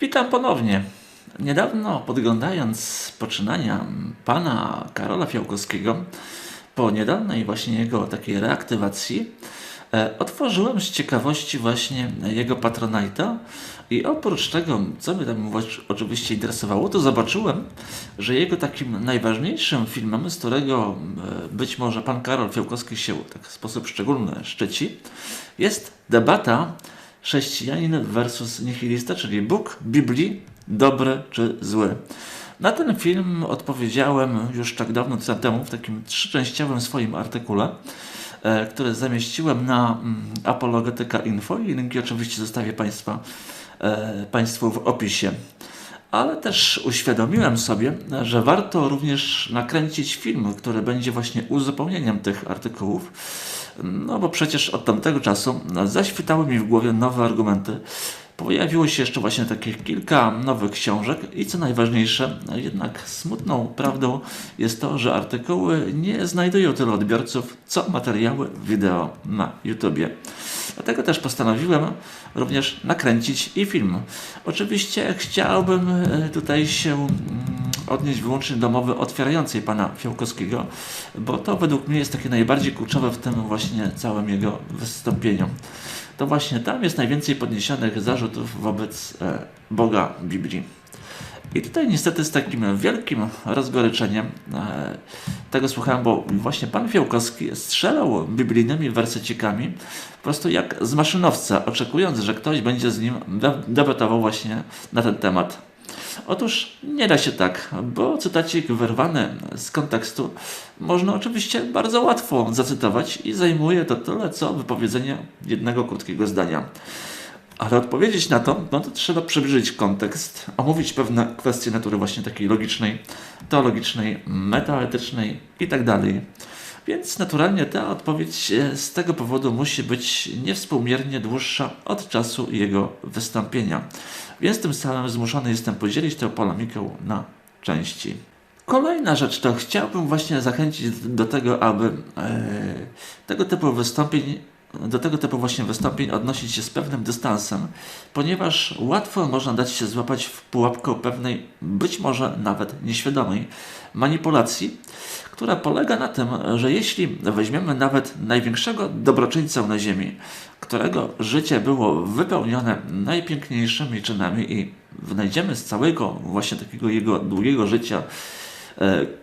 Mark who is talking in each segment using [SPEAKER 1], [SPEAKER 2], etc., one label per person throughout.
[SPEAKER 1] Witam ponownie. Niedawno podglądając poczynania pana Karola Fiałkowskiego, po niedawnej właśnie jego takiej reaktywacji, e, otworzyłem z ciekawości właśnie jego Patronite'a i oprócz tego, co mnie tam oczywiście interesowało, to zobaczyłem, że jego takim najważniejszym filmem, z którego e, być może pan Karol Fiałkowski się tak w sposób szczególny szczyci, jest debata chrześcijanin versus nihilista, czyli Bóg Biblii, dobry czy zły. Na ten film odpowiedziałem już tak dawno temu w takim trzyczęściowym swoim artykule, e, który zamieściłem na mm, Apologetyka Info i linki oczywiście zostawię Państwa, e, Państwu w opisie. Ale też uświadomiłem sobie, że warto również nakręcić film, który będzie właśnie uzupełnieniem tych artykułów. No bo przecież od tamtego czasu zaświtały mi w głowie nowe argumenty. Pojawiło się jeszcze właśnie takich kilka nowych książek i co najważniejsze, jednak smutną prawdą jest to, że artykuły nie znajdują tylu odbiorców, co materiały wideo na YouTubie. Dlatego też postanowiłem również nakręcić i film. Oczywiście chciałbym e, tutaj się mm, odnieść wyłącznie do mowy otwierającej pana Fiałkowskiego, bo to według mnie jest takie najbardziej kluczowe w tym właśnie całym jego wystąpieniu. To właśnie tam jest najwięcej podniesionych zarzutów wobec e, Boga Biblii. I tutaj niestety z takim wielkim rozgoryczeniem e, tego słuchałem, bo właśnie pan Fiałkowski strzelał biblijnymi wersecikami po prostu jak z maszynowca, oczekując, że ktoś będzie z nim de- debatował właśnie na ten temat. Otóż nie da się tak, bo cytacik wyrwany z kontekstu można oczywiście bardzo łatwo zacytować i zajmuje to tyle, co wypowiedzenie jednego krótkiego zdania. Ale odpowiedzieć na to, no to trzeba przybliżyć kontekst, omówić pewne kwestie natury właśnie takiej logicznej, teologicznej, metaetycznej i tak. Więc naturalnie ta odpowiedź e, z tego powodu musi być niewspółmiernie dłuższa od czasu jego wystąpienia. Więc tym samym zmuszony jestem podzielić tę polemikę na części. Kolejna rzecz to chciałbym właśnie zachęcić do tego, aby e, tego typu wystąpień, do tego typu właśnie wystąpień odnosić się z pewnym dystansem, ponieważ łatwo można dać się złapać w pułapkę pewnej, być może nawet nieświadomej manipulacji, która polega na tym, że jeśli weźmiemy nawet największego dobroczyńcę na ziemi, którego życie było wypełnione najpiękniejszymi czynami i wynajdziemy z całego właśnie takiego jego długiego życia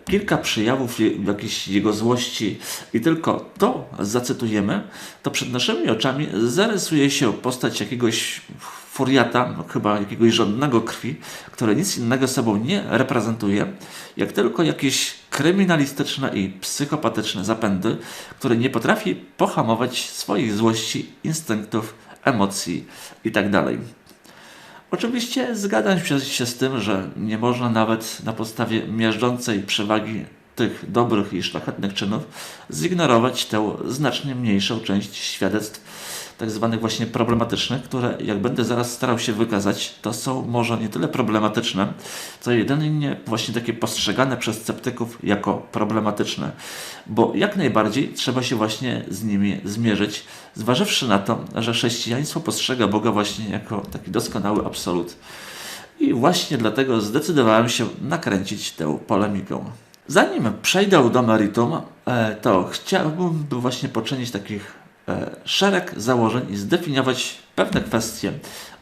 [SPEAKER 1] kilka przejawów jakiejś jego złości i tylko to zacytujemy, to przed naszymi oczami zarysuje się postać jakiegoś furiata, no chyba jakiegoś żadnego krwi, który nic innego sobą nie reprezentuje, jak tylko jakieś kryminalistyczne i psychopatyczne zapędy, który nie potrafi pohamować swoich złości, instynktów, emocji itd. Oczywiście zgadzam się, z tym, że nie można nawet na podstawie miażdżącej przewagi tych dobrych i szlachetnych czynów zignorować tę znacznie mniejszą część świadectw tak zwanych właśnie problematycznych, które jak będę zaraz starał się wykazać, to są może nie tyle problematyczne, co jedynie właśnie takie postrzegane przez sceptyków jako problematyczne. Bo jak najbardziej trzeba się właśnie z nimi zmierzyć, zważywszy na to, że chrześcijaństwo postrzega Boga właśnie jako taki doskonały absolut. I właśnie dlatego zdecydowałem się nakręcić tę polemikę. Zanim przejdę do meritum, e, to chciałbym właśnie poczynić takich e, szereg założeń i zdefiniować pewne kwestie.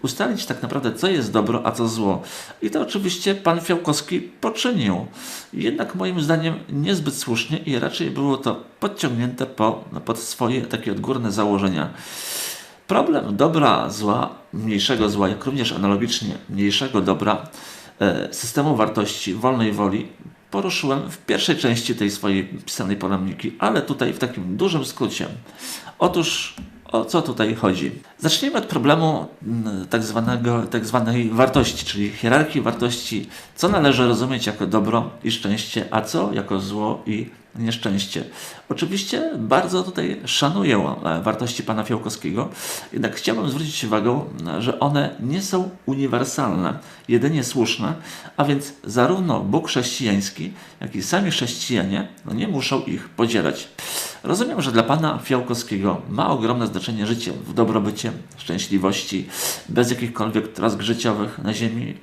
[SPEAKER 1] Ustalić tak naprawdę, co jest dobro, a co zło. I to oczywiście pan Fiałkowski poczynił. Jednak moim zdaniem niezbyt słusznie i raczej było to podciągnięte po, no, pod swoje takie odgórne założenia. Problem dobra, zła, mniejszego zła, jak również analogicznie mniejszego dobra, e, systemu wartości wolnej woli poruszyłem w pierwszej części tej swojej pisanej polemiki, ale tutaj w takim dużym skrócie. Otóż o co tutaj chodzi? Zacznijmy od problemu mm, tak, zwanego, tak zwanej wartości, czyli hierarchii wartości, co należy rozumieć jako dobro i szczęście, a co jako zło i nieszczęście. Oczywiście bardzo tutaj szanuję e, wartości pana Fiałkowskiego, jednak chciałbym zwrócić uwagę, że one nie są uniwersalne, jedynie słuszne, a więc zarówno Bóg chrześcijański, jak i sami chrześcijanie no nie muszą ich podzielać. Rozumiem, że dla pana Fiałkowskiego ma ogromne znaczenie życie w dobrobycie, szczęśliwości, bez jakichkolwiek trosk życiowych na ziemi,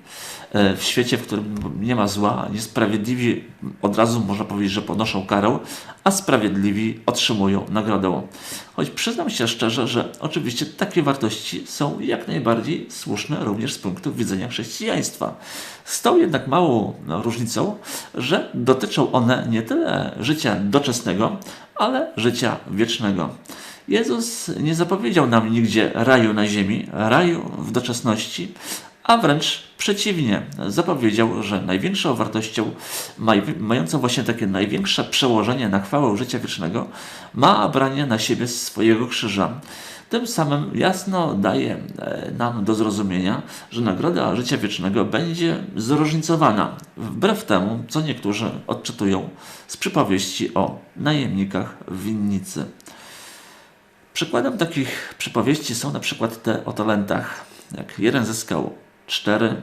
[SPEAKER 1] e, w świecie, w którym nie ma zła, niesprawiedliwi od razu można powiedzieć, że ponoszą karę, a sprawiedliwi otrzymują nagrodę. Choć przyznam się szczerze, że oczywiście takie wartości są jak najbardziej słuszne również z punktu widzenia chrześcijaństwa. Z tą jednak małą no, różnicą, że dotyczą one nie tyle życia doczesnego, ale życia wiecznego. Jezus nie zapowiedział nam nigdzie raju na ziemi, raju w doczesności, a wręcz przeciwnie, zapowiedział, że największą wartością, mającą właśnie takie największe przełożenie na chwałę życia wiecznego, ma branie na siebie swojego krzyża. Tym samym jasno daje e, nam do zrozumienia, że nagroda życia wiecznego będzie zróżnicowana, wbrew temu, co niektórzy odczytują z przypowieści o najemnikach w winnicy. Przykładem takich przypowieści są na przykład te o talentach. Jak jeden zyskał cztery,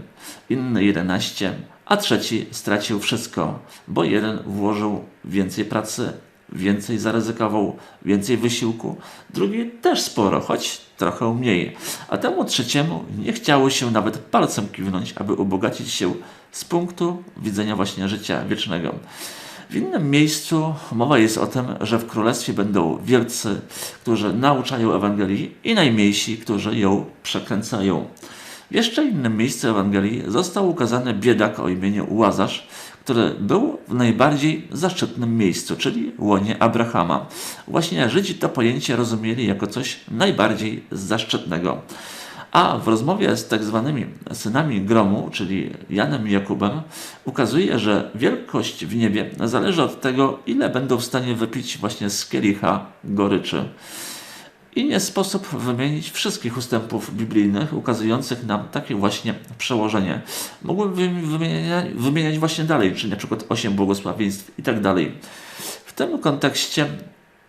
[SPEAKER 1] inny jedenaście, a trzeci stracił wszystko, bo jeden włożył więcej pracy, więcej zaryzykował, więcej wysiłku, drugi też sporo, choć trochę mniej, a temu trzeciemu nie chciało się nawet palcem kiwnąć, aby ubogacić się z punktu widzenia właśnie życia wiecznego. W innym miejscu mowa jest o tym, że w królestwie będą wielcy, którzy nauczają Ewangelii i najmniejsi, którzy ją przekręcają. W jeszcze innym miejscu Ewangelii został ukazany biedak o imieniu Łazarz, który był w najbardziej zaszczytnym miejscu, czyli łonie Abrahama. Właśnie Żydzi to pojęcie rozumieli jako coś najbardziej zaszczytnego. A w rozmowie z tak zwanymi synami gromu, czyli Janem i Jakubem, ukazuje, że wielkość w niebie zależy od tego, ile będą w stanie wypić właśnie z kielicha goryczy. I nie sposób wymienić wszystkich ustępów biblijnych ukazujących nam takie właśnie przełożenie. Mógłbym wymieniać, wymieniać właśnie dalej, czyli na przykład osiem błogosławieństw i tak dalej. W tym kontekście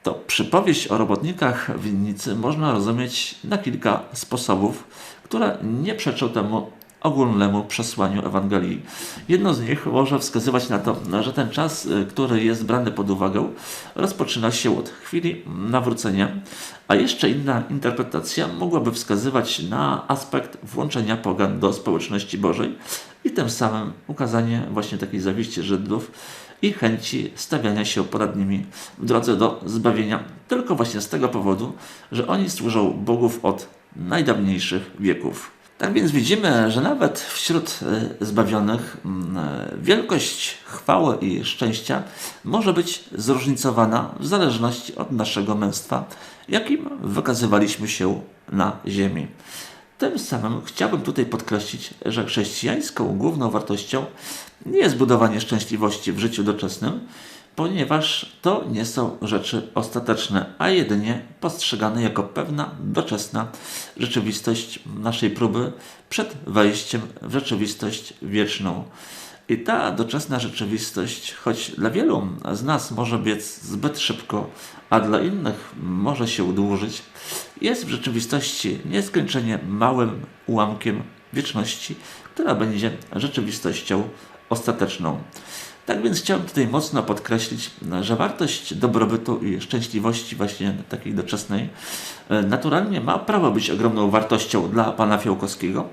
[SPEAKER 1] to przypowieść o robotnikach winnicy można rozumieć na kilka sposobów, które nie przeczą temu ogólnemu przesłaniu Ewangelii. Jedno z nich może wskazywać na to, że ten czas, y, który jest brany pod uwagę, rozpoczyna się od chwili nawrócenia, a jeszcze inna interpretacja mogłaby wskazywać na aspekt włączenia pogan do społeczności Bożej i tym samym ukazanie właśnie takiej zawiści Żydów i chęci stawiania się ponad nimi w drodze do zbawienia, tylko właśnie z tego powodu, że oni służą Bogów od najdawniejszych wieków. Tak więc widzimy, że nawet wśród e, zbawionych e, wielkość chwały i szczęścia może być zróżnicowana w zależności od naszego męstwa, jakim wykazywaliśmy się na ziemi. Tym samym chciałbym tutaj podkreślić, że chrześcijańską główną wartością nie jest budowanie szczęśliwości w życiu doczesnym, ponieważ to nie są rzeczy ostateczne, a jedynie postrzegane jako pewna doczesna rzeczywistość naszej próby przed wejściem w rzeczywistość wieczną. I ta doczesna rzeczywistość, choć dla wielu z nas może biec zbyt szybko, a dla innych może się dłużyć, jest w rzeczywistości nieskończenie małym ułamkiem wieczności, która będzie rzeczywistością ostateczną. Tak więc chciałem tutaj mocno podkreślić, że wartość dobrobytu i szczęśliwości właśnie takiej doczesnej e, naturalnie ma prawo być ogromną wartością dla pana Fiałkowskiego,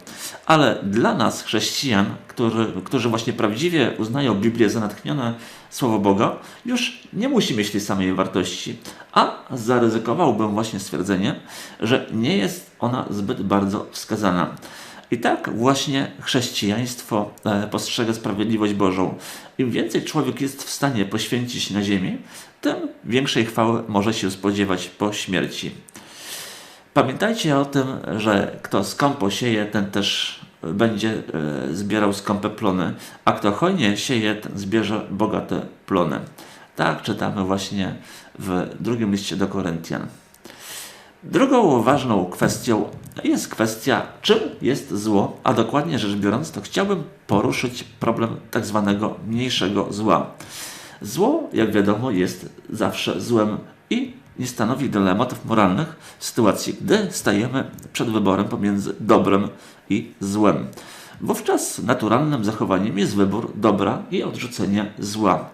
[SPEAKER 1] ale dla nas, chrześcijan, którzy, którzy właśnie prawdziwie uznają Biblię za natchnione Słowo Boga, już nie musi mieć tej samej wartości, a zaryzykowałbym właśnie stwierdzenie, że nie jest ona zbyt bardzo wskazana. I tak właśnie chrześcijaństwo e, postrzega sprawiedliwość Bożą. Im więcej człowiek jest w stanie poświęcić na ziemi, tym większej chwały może się spodziewać po śmierci. Pamiętajcie o tym, że kto skąpo sieje, ten też będzie e, zbierał skąpe plony, a kto hojnie sieje, ten zbierze bogate plony. Tak czytamy właśnie w drugim liście do Koryntian. Drugą ważną kwestią jest kwestia, czym jest zło, a dokładnie rzecz biorąc, to chciałbym poruszyć problem tak zwanego mniejszego zła. Zło, jak wiadomo, jest zawsze złem i nie stanowi dylematów moralnych w sytuacji, gdy stajemy przed wyborem pomiędzy dobrem i złem. Wówczas naturalnym zachowaniem jest wybór dobra i odrzucenie zła.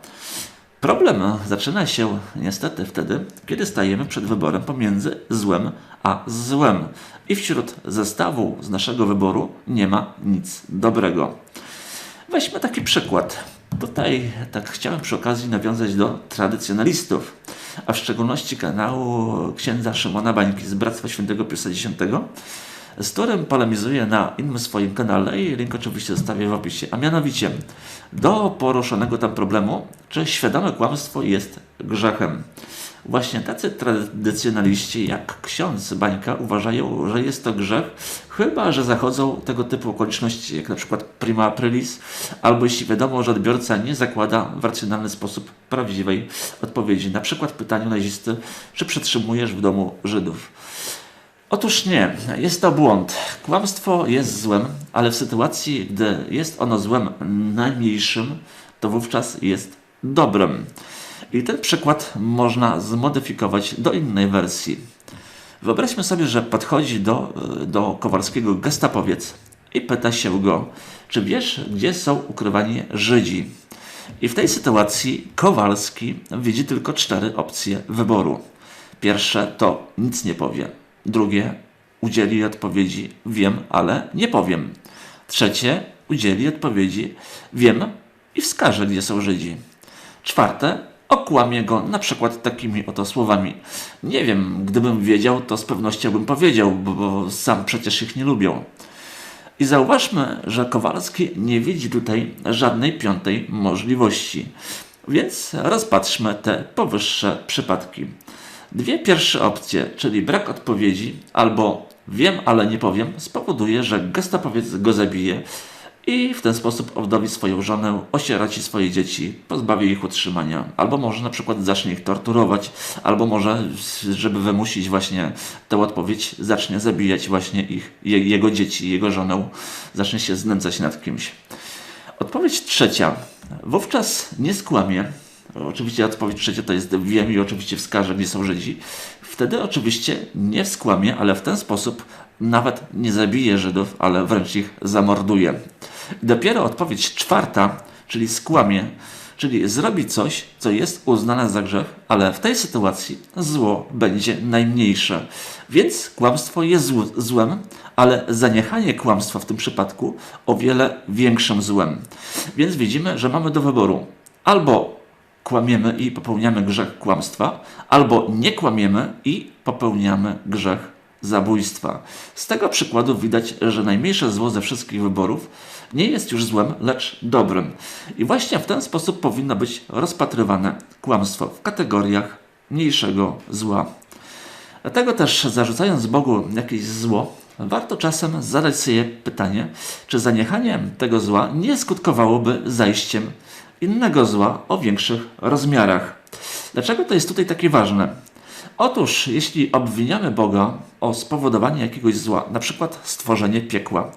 [SPEAKER 1] Problem zaczyna się niestety wtedy, kiedy stajemy przed wyborem pomiędzy złem a złem. I wśród zestawu z naszego wyboru nie ma nic dobrego. Weźmy taki przykład. Tutaj tak chciałem przy okazji nawiązać do tradycjonalistów, a w szczególności kanału księdza Szymona Bańki z Bractwa Świętego Piusa X, z którym polemizuję na innym swoim kanale i link oczywiście zostawię w opisie. A mianowicie do poruszonego tam problemu, czy świadome kłamstwo jest grzechem. Właśnie tacy tradycjonaliści jak ksiądz Bańka uważają, że jest to grzech, chyba że zachodzą tego typu okoliczności, jak na przykład prima aprilis, albo jeśli wiadomo, że odbiorca nie zakłada w racjonalny sposób prawdziwej odpowiedzi. Na przykład pytaniu nazisty, czy przetrzymujesz w domu Żydów. Otóż nie, jest to błąd. Kłamstwo jest złem, ale w sytuacji, gdy jest ono złem najmniejszym, to wówczas jest dobrem. I ten przykład można zmodyfikować do innej wersji. Wyobraźmy sobie, że podchodzi do, do Kowalskiego gestapowiec i pyta się go, czy wiesz, gdzie są ukrywani Żydzi? I w tej sytuacji Kowalski widzi tylko cztery opcje wyboru. Pierwsze to nic nie powie. Drugie udzieli odpowiedzi wiem, ale nie powiem. Trzecie udzieli odpowiedzi wiem i wskaże, gdzie są Żydzi. Czwarte okłamie go na przykład takimi oto słowami. Nie wiem, gdybym wiedział, to z pewnością bym powiedział, bo, bo sam przecież ich nie lubią. I zauważmy, że Kowalski nie widzi tutaj żadnej piątej możliwości. Więc rozpatrzmy te powyższe przypadki. Dwie pierwsze opcje, czyli brak odpowiedzi albo wiem, ale nie powiem, spowoduje, że gestapowiec go zabije i w ten sposób owdowi swoją żonę, osieraci swoje dzieci, pozbawi ich utrzymania, albo może na przykład zacznie ich torturować, albo może, żeby wymusić właśnie tę odpowiedź, zacznie zabijać właśnie ich, jego dzieci, jego żonę, zacznie się znęcać nad kimś. Odpowiedź trzecia. Wówczas nie skłamie, Oczywiście odpowiedź trzecia to jest wiem i oczywiście wskaże, gdzie są Żydzi. Wtedy oczywiście nie skłamie, ale w ten sposób nawet nie zabije Żydów, ale wręcz ich zamorduje. Dopiero odpowiedź czwarta, czyli skłamie, czyli zrobi coś, co jest uznane za grzech, ale w tej sytuacji zło będzie najmniejsze. Więc kłamstwo jest złem, ale zaniechanie kłamstwa w tym przypadku o wiele większym złem. Więc widzimy, że mamy do wyboru albo kłamiemy i popełniamy grzech kłamstwa, albo nie kłamiemy i popełniamy grzech zabójstwa. Z tego przykładu widać, że najmniejsze zło ze wszystkich wyborów nie jest już złem, lecz dobrym. I właśnie w ten sposób powinno być rozpatrywane kłamstwo w kategoriach mniejszego zła. Dlatego też zarzucając Bogu jakieś zło, warto czasem zadać sobie pytanie, czy zaniechanie tego zła nie skutkowałoby zajściem innego zła o większych rozmiarach. Dlaczego to jest tutaj takie ważne? Otóż, jeśli obwiniamy Boga o spowodowanie jakiegoś zła, na przykład stworzenie piekła,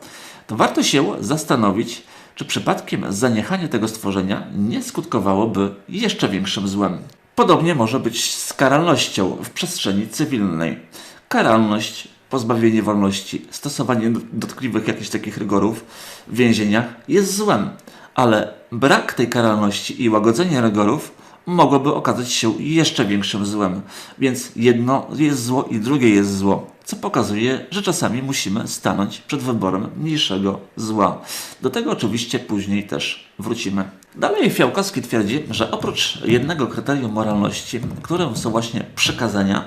[SPEAKER 1] to warto się zastanowić, czy przypadkiem zaniechanie tego stworzenia nie skutkowałoby jeszcze większym złem. Podobnie może być z karalnością w przestrzeni cywilnej. Karalność, pozbawienie wolności, stosowanie dotkliwych jakichś takich rygorów w więzieniach jest złem ale brak tej karalności i łagodzenie rygorów mogłoby okazać się jeszcze większym złem. Więc jedno jest zło i drugie jest zło, co pokazuje, że czasami musimy stanąć przed wyborem mniejszego zła. Do tego oczywiście później też wrócimy. Dalej Fiałkowski twierdzi, że oprócz jednego kryterium moralności, którym są właśnie przekazania,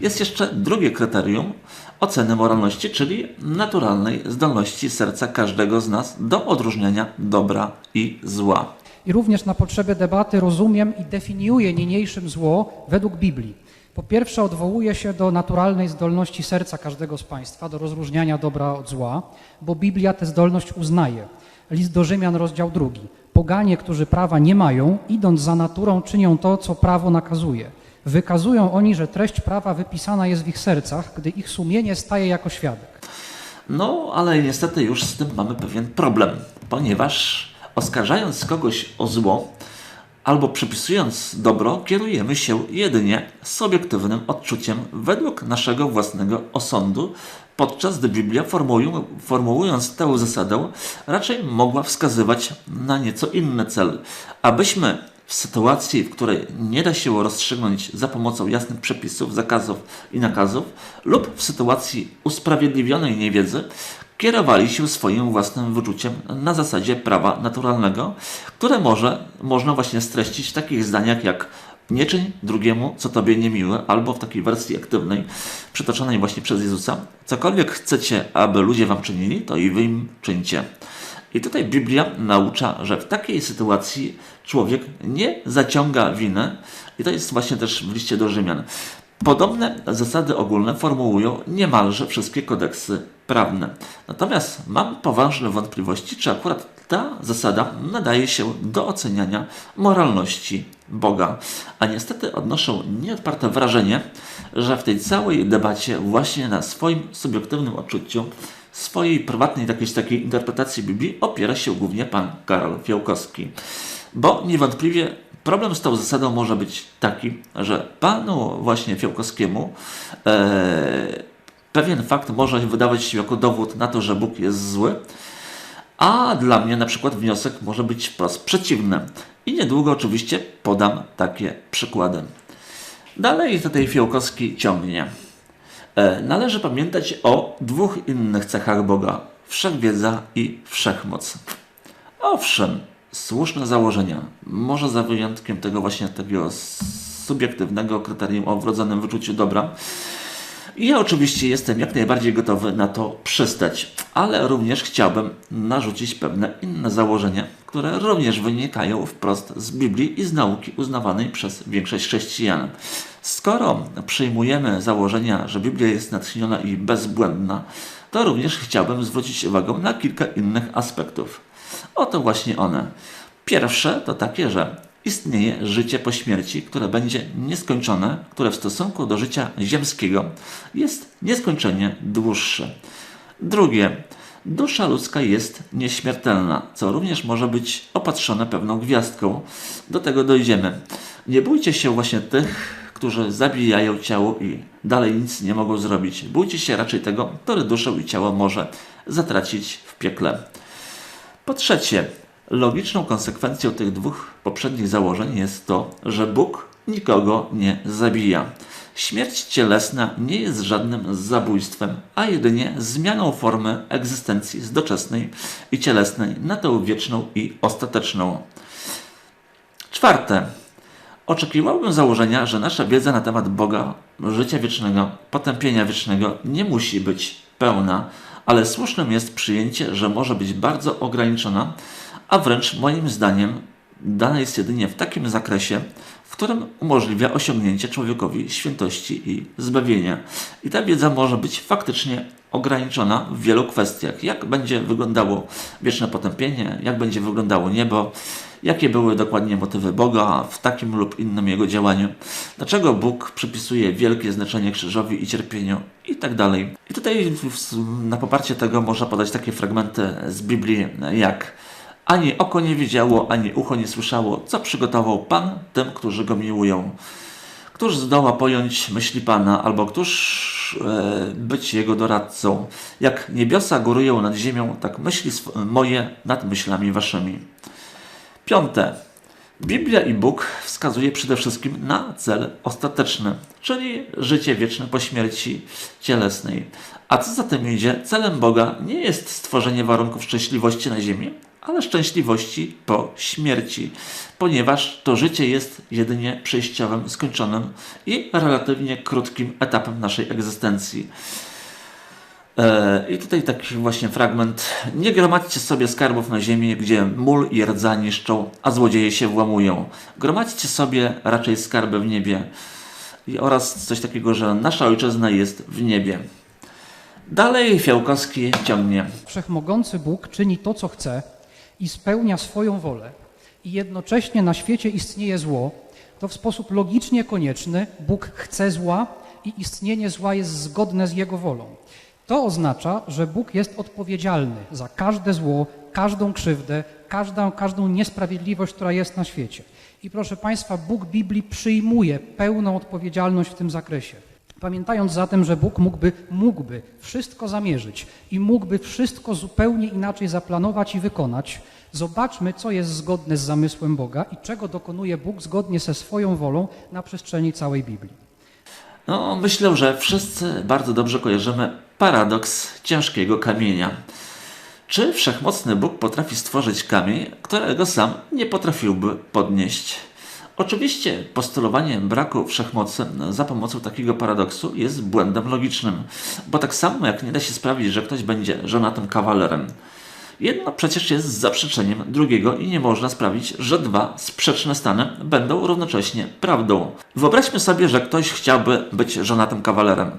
[SPEAKER 1] jest jeszcze drugie kryterium, oceny moralności, czyli naturalnej zdolności serca każdego z nas do odróżniania dobra i zła.
[SPEAKER 2] I również na potrzebę debaty rozumiem i definiuję niniejszym zło według Biblii. Po pierwsze, odwołuje się do naturalnej zdolności serca każdego z państwa do rozróżniania dobra od zła, bo Biblia tę zdolność uznaje. List do Rzymian, rozdział drugi. Poganie, którzy prawa nie mają, idąc za naturą, czynią to, co prawo nakazuje. Wykazują oni, że treść prawa wypisana jest w ich sercach, gdy ich sumienie staje jako świadek.
[SPEAKER 1] No, ale niestety już z tym mamy pewien problem, ponieważ oskarżając kogoś o zło albo przypisując dobro, kierujemy się jedynie subiektywnym odczuciem według naszego własnego osądu, podczas gdy Biblia formułując tę zasadę raczej mogła wskazywać na nieco inny cel, abyśmy w sytuacji, w której nie da się rozstrzygnąć za pomocą jasnych przepisów, zakazów i nakazów, lub w sytuacji usprawiedliwionej niewiedzy, kierowali się swoim własnym wyczuciem na zasadzie prawa naturalnego, które może, można właśnie streścić w takich zdaniach jak nie czyń drugiemu, co tobie niemiłe, albo w takiej wersji aktywnej, przytoczonej właśnie przez Jezusa. Cokolwiek chcecie, aby ludzie wam czynili, to i wy im czyńcie. I tutaj Biblia naucza, że w takiej sytuacji człowiek nie zaciąga winy, i to jest właśnie też w liście do Rzymian. Podobne zasady ogólne formułują niemalże wszystkie kodeksy prawne. Natomiast mam poważne wątpliwości, czy akurat ta zasada nadaje się do oceniania moralności Boga. A niestety odnoszę nieodparte wrażenie, że w tej całej debacie właśnie na swoim subiektywnym odczuciu, swojej prywatnej jakiejś takiej interpretacji Biblii opiera się głównie pan Karol Fiałkowski. Bo niewątpliwie problem z tą zasadą może być taki, że panu właśnie Fiałkowskiemu e, pewien fakt może wydawać się jako dowód na to, że Bóg jest zły, a dla mnie na przykład wniosek może być wprost przeciwny. I niedługo oczywiście podam takie przykłady. Dalej tutaj Fiałkowski ciągnie. E, Należy pamiętać o dwóch innych cechach Boga: wszechwiedza i wszechmoc. Owszem, słuszne założenia, może za wyjątkiem tego właśnie takiego subiektywnego kryterium o wrodzonym wyczuciu dobra. I ja oczywiście jestem jak najbardziej gotowy na to przystać, ale również chciałbym narzucić pewne inne założenia, które również wynikają wprost z Biblii i z nauki uznawanej przez większość chrześcijan. Skoro przyjmujemy założenia, że Biblia jest natchniona i bezbłędna, to również chciałbym zwrócić uwagę na kilka innych aspektów. Oto właśnie one. Pierwsze to takie, że istnieje życie po śmierci, które będzie nieskończone, które w stosunku do życia ziemskiego jest nieskończenie dłuższe. Drugie, dusza ludzka jest nieśmiertelna, co również może być opatrzone pewną gwiazdką. Do tego dojdziemy. Nie bójcie się właśnie tych, którzy zabijają ciało i dalej nic nie mogą zrobić. Bójcie się raczej tego, który duszę i ciało może zatracić w piekle. Po trzecie, logiczną konsekwencją tych dwóch poprzednich założeń jest to, że Bóg nikogo nie zabija. Śmierć cielesna nie jest żadnym zabójstwem, a jedynie zmianą formy egzystencji z doczesnej i cielesnej na tę wieczną i ostateczną. Czwarte. Oczekiwałbym założenia, że nasza wiedza na temat Boga, życia wiecznego, potępienia wiecznego nie musi być pełna, ale słusznym jest przyjęcie, że może być bardzo ograniczona, a wręcz moim zdaniem dana jest jedynie w takim zakresie, w którym umożliwia osiągnięcie człowiekowi świętości i zbawienia. I ta wiedza może być faktycznie ograniczona w wielu kwestiach. Jak będzie wyglądało wieczne potępienie, jak będzie wyglądało niebo, jakie były dokładnie motywy Boga w takim lub innym jego działaniu, dlaczego Bóg przypisuje wielkie znaczenie krzyżowi i cierpieniu i tak. I tutaj na poparcie tego można podać takie fragmenty z Biblii jak ani oko nie widziało, ani ucho nie słyszało, co przygotował Pan tym, którzy go miłują. Któż zdoła pojąć myśli Pana, albo któż e, być Jego doradcą? Jak niebiosa górują nad ziemią, tak myśli moje nad myślami waszymi. Piąte. Biblia i Bóg wskazuje przede wszystkim na cel ostateczny, czyli życie wieczne po śmierci cielesnej. A co za tym idzie, celem Boga nie jest stworzenie warunków szczęśliwości na ziemi, ale szczęśliwości po śmierci, ponieważ to życie jest jedynie przejściowym, skończonym i relatywnie krótkim etapem naszej egzystencji. E, I tutaj taki właśnie fragment. Nie gromadźcie sobie skarbów na ziemi, gdzie mól i rdza niszczą, a złodzieje się włamują. Gromadźcie sobie raczej skarby w niebie. I oraz coś takiego, że nasza ojczyzna jest w niebie. Dalej Fiałkowski ciągnie.
[SPEAKER 2] Wszechmogący Bóg czyni to, co chce i spełnia swoją wolę, i jednocześnie na świecie istnieje zło, to w sposób logicznie konieczny Bóg chce zła i istnienie zła jest zgodne z Jego wolą. To oznacza, że Bóg jest odpowiedzialny za każde zło, każdą krzywdę, każdą, każdą niesprawiedliwość, która jest na świecie. I proszę Państwa, Bóg Biblii przyjmuje pełną odpowiedzialność w tym zakresie. Pamiętając zatem, że Bóg mógłby, mógłby wszystko zamierzyć i mógłby wszystko zupełnie inaczej zaplanować i wykonać, zobaczmy, co jest zgodne z zamysłem Boga i czego dokonuje Bóg zgodnie ze swoją wolą na przestrzeni całej Biblii.
[SPEAKER 1] No, myślę, że wszyscy bardzo dobrze kojarzymy paradoks ciężkiego kamienia. Czy wszechmocny Bóg potrafi stworzyć kamień, którego sam nie potrafiłby podnieść? Oczywiście postulowanie braku wszechmocy za pomocą takiego paradoksu jest błędem logicznym, bo tak samo jak nie da się sprawić, że ktoś będzie żonatym kawalerem, Jedno przecież jest zaprzeczeniem drugiego i nie można sprawić, że dwa sprzeczne stany będą równocześnie prawdą. Wyobraźmy sobie, że ktoś chciałby być żonatym kawalerem.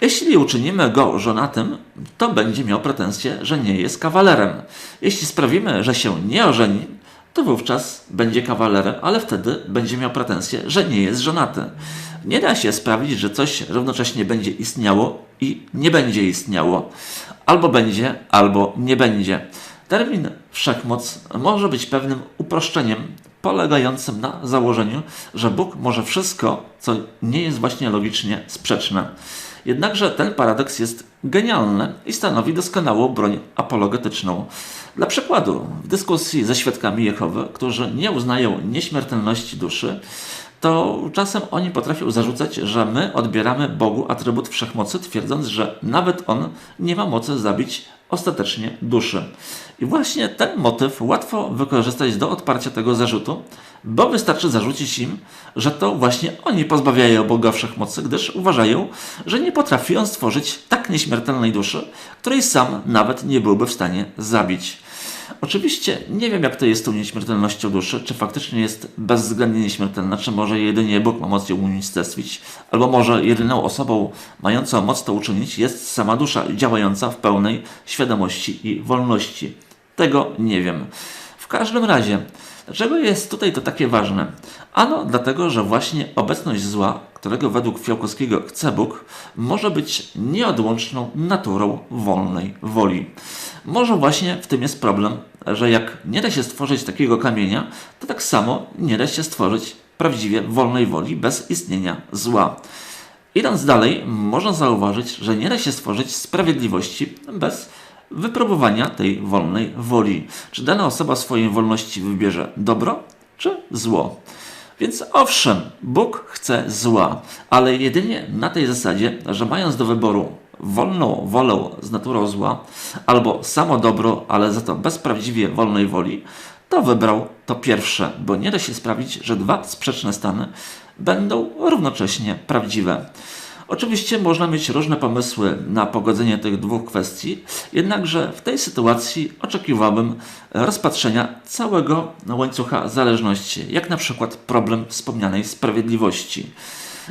[SPEAKER 1] Jeśli uczynimy go żonatym, to będzie miał pretensję, że nie jest kawalerem. Jeśli sprawimy, że się nie ożeni, to wówczas będzie kawalerem, ale wtedy będzie miał pretensję, że nie jest żonaty. Nie da się sprawić, że coś równocześnie będzie istniało i nie będzie istniało. Albo będzie, albo nie będzie. Termin wszechmoc może być pewnym uproszczeniem polegającym na założeniu, że Bóg może wszystko, co nie jest właśnie logicznie sprzeczne. Jednakże ten paradoks jest genialny i stanowi doskonałą broń apologetyczną. Dla przykładu, w dyskusji ze świadkami Jehowy, którzy nie uznają nieśmiertelności duszy, to czasem oni potrafią zarzucać, że my odbieramy Bogu atrybut wszechmocy, twierdząc, że nawet On nie ma mocy zabić ostatecznie duszy. I właśnie ten motyw łatwo wykorzystać do odparcia tego zarzutu, bo wystarczy zarzucić im, że to właśnie oni pozbawiają Boga wszechmocy, gdyż uważają, że nie potrafi on stworzyć tak nieśmiertelnej duszy, której sam nawet nie byłby w stanie zabić. Oczywiście nie wiem, jak to jest z tą nieśmiertelnością duszy, czy faktycznie jest bezwzględnie nieśmiertelna, czy może jedynie Bóg ma moc ją unicestwić, albo może jedyną osobą mającą moc to uczynić jest sama dusza działająca w pełnej świadomości i wolności. Tego nie wiem. W każdym razie, dlaczego jest tutaj to takie ważne? Ano dlatego, że właśnie obecność zła, którego według Fiałkowskiego chce Bóg, może być nieodłączną naturą wolnej woli. Może właśnie w tym jest problem, że jak nie da się stworzyć takiego kamienia, to tak samo nie da się stworzyć prawdziwie wolnej woli bez istnienia zła. Idąc dalej, można zauważyć, że nie da się stworzyć sprawiedliwości bez wypróbowania tej wolnej woli. Czy dana osoba swojej wolności wybierze dobro czy zło? Więc owszem, Bóg chce zła, ale jedynie na tej zasadzie, że mając do wyboru wolną wolę z naturą zła, albo samo dobro, ale za to bez prawdziwie wolnej woli, to wybrał to pierwsze, bo nie da się sprawić, że dwa sprzeczne stany będą równocześnie prawdziwe. Oczywiście można mieć różne pomysły na pogodzenie tych dwóch kwestii, jednakże w tej sytuacji oczekiwałbym rozpatrzenia całego łańcucha zależności, jak na przykład problem wspomnianej sprawiedliwości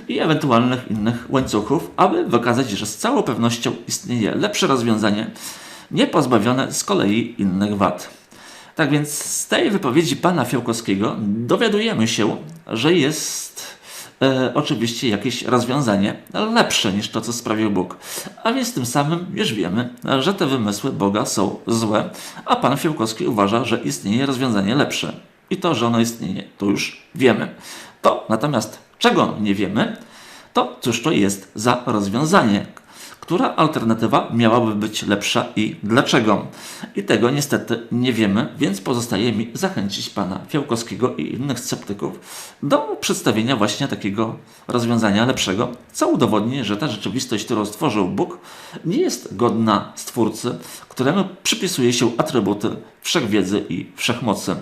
[SPEAKER 1] i ewentualnych innych łańcuchów, aby wykazać, że z całą pewnością istnieje lepsze rozwiązanie, nie pozbawione z kolei innych wad. Tak więc z tej wypowiedzi pana Fiałkowskiego dowiadujemy się, że jest e, oczywiście jakieś rozwiązanie lepsze niż to, co sprawił Bóg. A więc tym samym już wiemy, że te wymysły Boga są złe, a pan Fiałkowski uważa, że istnieje rozwiązanie lepsze. I to, że ono istnieje, to już wiemy. To natomiast czego nie wiemy, to cóż to jest za rozwiązanie, która alternatywa miałaby być lepsza i dlaczego. I tego niestety nie wiemy, więc pozostaje mi zachęcić pana Fiałkowskiego i innych sceptyków do przedstawienia właśnie takiego rozwiązania lepszego, co udowodni, że ta rzeczywistość, którą stworzył Bóg, nie jest godna Stwórcy, któremu przypisuje się atrybuty wszechwiedzy i wszechmocy.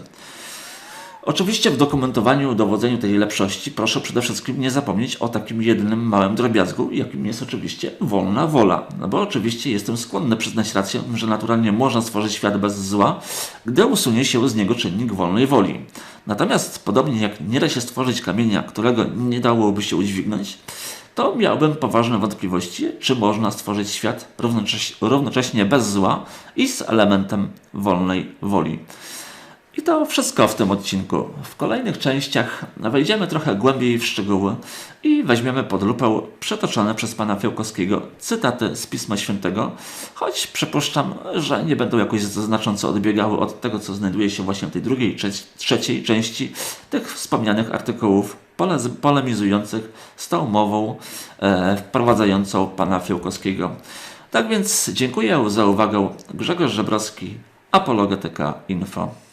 [SPEAKER 1] Oczywiście w dokumentowaniu, dowodzeniu tej lepszości proszę przede wszystkim nie zapomnieć o takim jednym małym drobiazgu, jakim jest oczywiście wolna wola. No bo oczywiście jestem skłonny przyznać rację, że naturalnie można stworzyć świat bez zła, gdy usunie się z niego czynnik wolnej woli. Natomiast podobnie jak nie da się stworzyć kamienia, którego nie dałoby się udźwignąć, to miałbym poważne wątpliwości, czy można stworzyć świat równocześnie bez zła i z elementem wolnej woli. I to wszystko w tym odcinku. W kolejnych częściach wejdziemy trochę głębiej w szczegóły i weźmiemy pod lupę przetoczone przez pana Fiałkowskiego cytaty z Pisma Świętego, choć przypuszczam, że nie będą jakoś znacząco odbiegały od tego, co znajduje się właśnie w tej drugiej, trze- trzeciej części tych wspomnianych artykułów pole- polemizujących z tą mową e, wprowadzającą pana Fiałkowskiego. Tak więc dziękuję za uwagę. Grzegorz Żebrowski, Apologetyka Info.